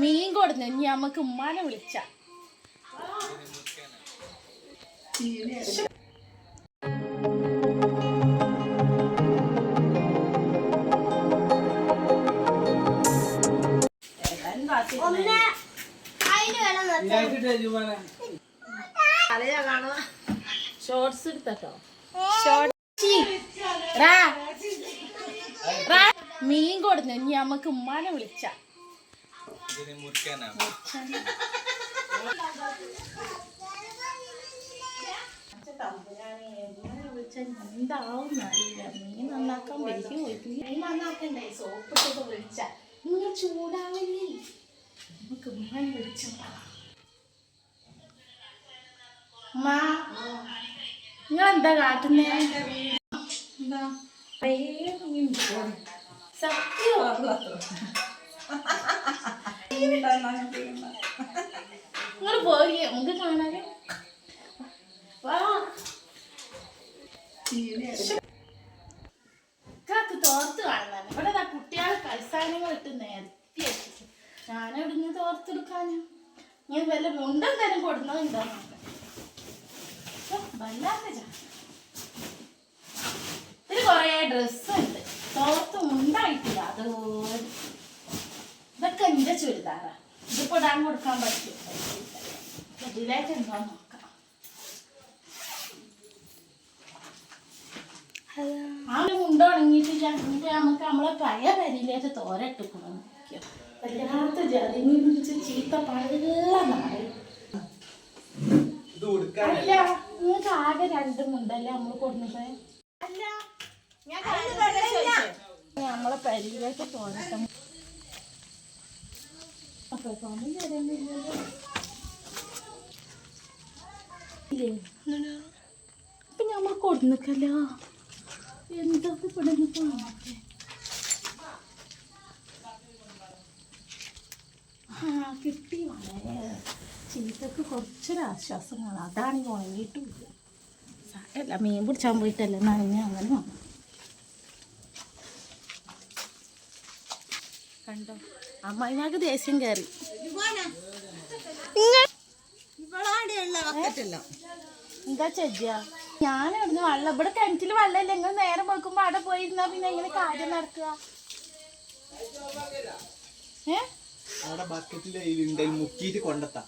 മീൻ കൊടുന്നു ഇനി നമുക്ക് ഉമ്മാനെ വിളിച്ച. ഷോർട്സ് എടുത്തോ മീൻ കൊടുന്നു ഇനി നമുക്ക് ഉമ്മാനെ വിളിച്ച. ഇതിനെ മുറിക്കാനാ. എന്താവും അറിയില്ല മീൻ നന്നാക്കാൻ വലിയ മീൻ നന്നാക്കണ്ടേ സോപ്പിട്ടൊക്കെ വിളിച്ച ഇങ്ങനെ ചൂടാവില്ലേ നമുക്ക് ഉമ്മാനെ വിളിച്ച നിങ്ങൾ എന്താ കാട്ടുന്നേ എന്താ സത്യം നിങ്ങൾ പോയി നമുക്ക് കാണാനോ കാക്ക് തോർത്ത് കാണുന്നതാണ്. ഇവിടെ ദാ കുട്ടികളെ കളിസ്ഥാനങ്ങൾ ഇട്ട് നേരത്തെ ഞാനിവിടുന്ന് തോർത്തെടുക്കാനും. ഞാൻ വല്ല മുണ്ടെന്തായാലും കൊടുക്കുന്നതുണ്ടോ വല്ലാത്ത ഇതിൽ കുറേ ഡ്രസ്സുണ്ട് തോർത്ത് മുണ്ടായിട്ടില്ല. അത് എന്റെ ചുരിദാറാ. ഇതിപ്പോ ഇടാൻ കൊടുക്കാൻ പറ്റും. ഇതിലേക്ക് എന്തോ നോക്കാം. ആ മുണ്ട എന്നിട്ട് നമുക്ക് നമ്മളെ പഴയ പരിയിലേക്ക് തോരട്ടിക്കണം വല്ലാത്ത ജതിങ്ങി പിടിച്ച് ചീത്ത പഴയ നാട് ഇത് കൊടുക്കാൻ അല്ല നിങ്ങൾക്ക് ആകെ രണ്ട് മുണ്ടല്ലേ നമ്മൾ കൊടുക്കുന്നത്? അല്ല ഞാൻ നമ്മളെ പരിയിലേക്ക് തോരട്ടം അപ്പൊ നമ്മൾ കൊടുന്നിക്കല്ലോ എന്തൊക്കെ പെടുന്നു ആ കിട്ടി വളരെ. ചീത്തക്ക് കുറച്ചൊരു ആശ്വാസം കാണാം അതാണ് ഈ ഉണങ്ങിയിട്ടില്ല സാരല്ല മീൻ പിടിച്ചാൻ പോയിട്ടല്ല നനഞ്ഞ അങ്ങനെ വന്നു. കണ്ടോ? അമ്മായിമാക്ക് ദേഷ്യം കയറി എന്താ ചെജ്ജ? ഞാൻ ഇവിടുന്ന് വെള്ളം ഇവിടെ കിണറ്റിൽ വെള്ളമില്ല. നിങ്ങൾ നേരം വെക്കുമ്പോ അവിടെ പോയിരുന്നാ പിന്നെ എങ്ങനെ കാര്യം നടക്കുക?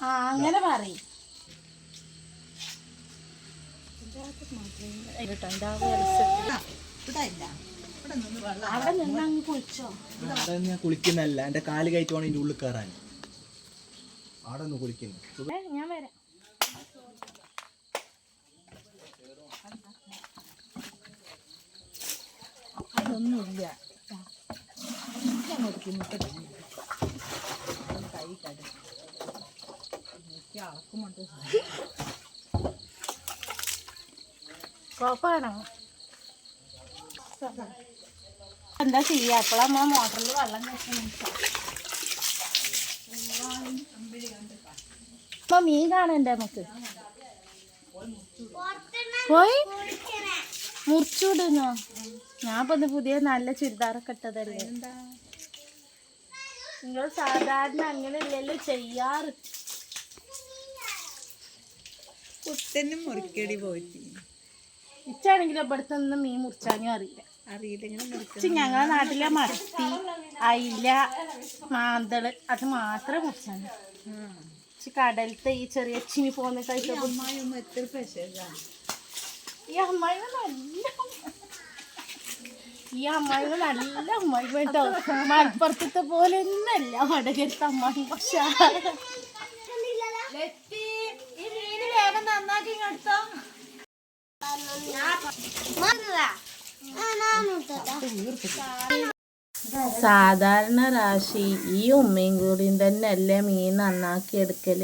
ആ അങ്ങനെ പറയും. അവിടെ നിന്ന് അങ്ങ് കുളിച്ചോ. അവിടെ ഞാൻ കുളിക്കുന്നല്ല എന്റെ കാൽ കയറ്റുവാണ് വേണം ഇതിന്റെ ഉള്ളിൽ കയറാൻ. അവിടെ ഒന്ന് കുളിക്കുന്നു. ഞാൻ വരാം. അതൊന്നുമില്ല. കോപ്പാണോ എന്താ ചെയ്യാ? അപ്പോഴാ നമ്മളെ മോട്ടറിൽ വെള്ളം ഇപ്പൊ മീൻ കാണണ്ടേ നമുക്ക് പോയി? മുറിച്ചുവിടുന്നോ? ഞാൻ ഇപ്പൊ പുതിയ നല്ല ചുരിദാറൊക്കെ ഇട്ടതല്ലേ. നിങ്ങൾ സാധാരണ അങ്ങനെ ഇല്ലല്ലോ ചെയ്യാറ്. കുത്തന്നെ മുറിക്കടി പോയിട്ട്. ഇച്ചാണെങ്കിലും ഇവിടുത്തെ നിന്ന് മീൻ മുറിച്ചാനും അറിയില്ല. അറിയില്ല ഞങ്ങളെ നാട്ടിലെ മത്തി അയില മാന്തൾ അത് മാത്രമേ മുറിച്ചാണ് പക്ഷെ കടലത്തെ ഈ ചെറിയ ചിനി പോകുന്ന കഴിച്ചപ്പോൾ ഈ അമ്മായി നല്ല ഈ അമ്മായി നല്ല അമ്മായി കേട്ടോ മലപ്പുറത്തെ പോലെ ഒന്നല്ല വടകരത്തെ അമ്മായി പക്ഷെ വേഗം നന്നാക്കി ഇങ്ങെടുത്തോ സാധാരണ രാശി ഈ ഉമ്മയും കൂടിയും തന്നെ അല്ലേ മീൻ നന്നാക്കി എടുക്കൽ?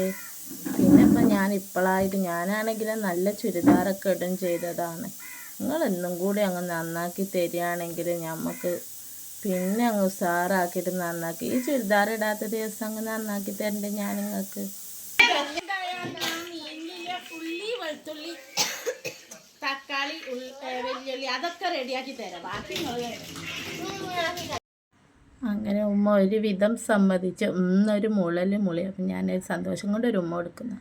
പിന്നെ ഇപ്പം ഞാൻ ഇപ്പോഴായിട്ട് ഞാനാണെങ്കിലും നല്ല ചുരിദാറൊക്കെ ഇടും ചെയ്തതാണ്. നിങ്ങൾ എന്നും കൂടി അങ്ങ് നന്നാക്കി തരികയാണെങ്കിൽ ഞമ്മക്ക് പിന്നെ അങ്ങ് ഉസാറാക്കിയിട്ട് നന്നാക്കി. ഈ ചുരിദാർ ഇടാത്ത ദിവസം അങ്ങ് നന്നാക്കി തരണ്ടേ ഞാൻ നിങ്ങൾക്ക് തക്കാളി അങ്ങനെ ഉമ്മ ഒരുവിധം സമ്മതിച്ച്. ഇന്നൊരു മുളൽ മുളി. അപ്പം ഞാനൊരു സന്തോഷം കൊണ്ട് ഒരു ഉമ്മ കൊടുക്കുന്നു.